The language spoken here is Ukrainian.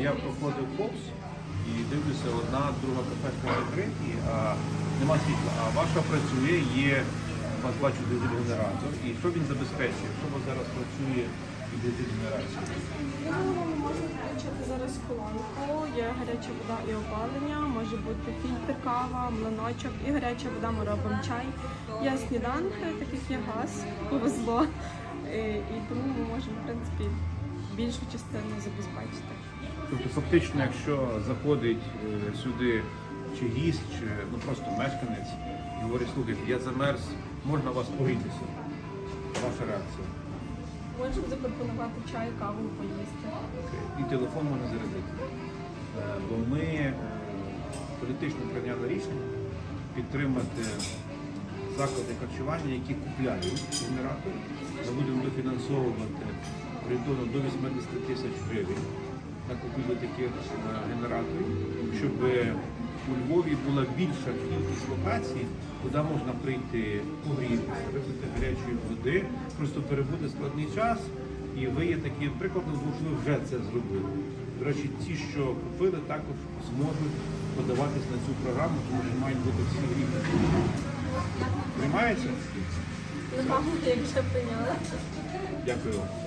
Я проходив повз і дивлюся, одна, друга кафешка закриті, а нема світла. А ваша працює, є, вас бачу дизель-генератор. І що він забезпечує? Що у вас зараз працює і дизель-генерація? Можна зараз колонку, є гаряча вода і опалення, може бути фільтр кава, млиночок і гаряча вода, ми робимо чай. Є сніданки, так як є газ, повезло. І, і тому ми можемо, в принципі, більшу частину забезпечити. Тобто, фактично, якщо заходить е, сюди чи гість, чи ну просто мешканець і говорить, слухайте, я замерз, можна вас погрітися? Ваша реакція. Можемо запропонувати чай, каву, поїсти. І телефон можна зарядити. Е, Бо ми е, політично прийняли рішення підтримати заклади харчування, які купляють генератори. Ми будемо дофінансовувати орієнтовно до 80 тисяч гривень на купівлю таких е, генераторів, щоб у Львові була більша кількість локацій, куди можна прийти погрітися, випити гарячої води, просто перебути складний час. І ви є таким прикладом, тому що ви вже це зробили. До речі, ті, що купили, також зможуть подаватись на цю програму, тому що мають бути всі рівні. Приймається? Не пам'ятаю, як вже прийняла. Дякую вам.